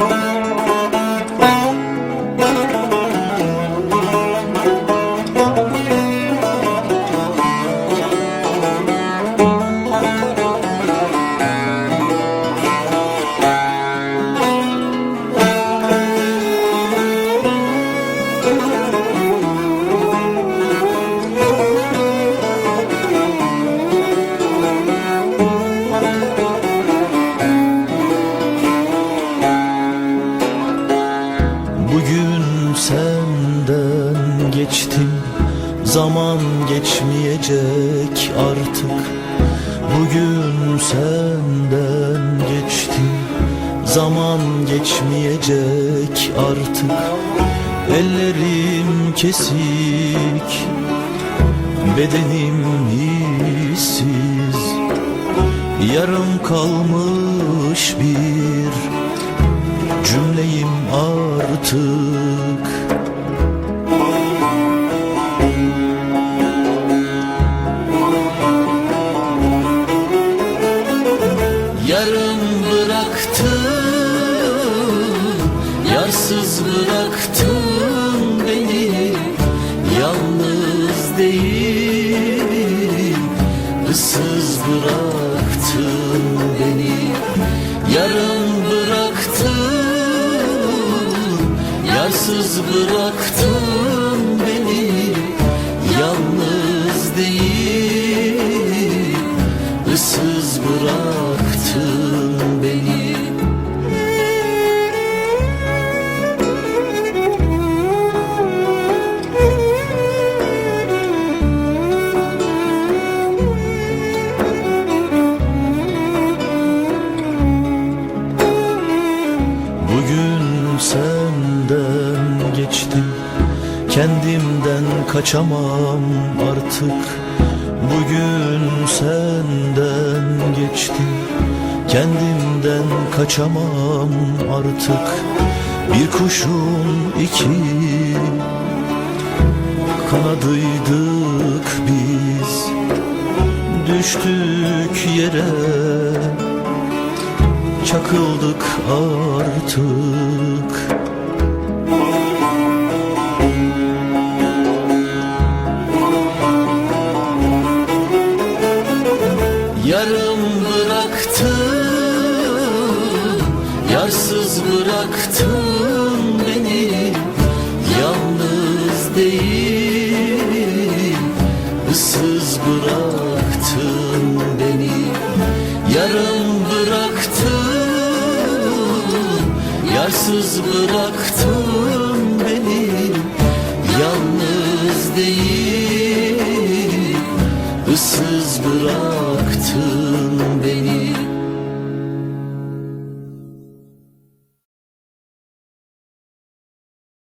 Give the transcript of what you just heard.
Bugün geçtim Zaman geçmeyecek artık. Bugün senden geçtim Zaman geçmeyecek artık. Ellerim kesik Bedenim hissiz. Yarım kalmış bir cümleyim artık bıraktın Yarsız bıraktın beni. Yalnız değil ıssız bıraktın beni. Yarım bıraktın Yarsız bıraktın geçtim. Kendimden kaçamam artık. Bugün senden geçtim. Kendimden kaçamam artık. Bir kuşun iki Kanadıydık biz. Düştük yere çakıldık artık Yarım bıraktın Yarsız bıraktın beni Yalnız değil ıssız bıraktın beni Yarım bıraktın Yarsız bıraktın beni Yalnız değil bıraktın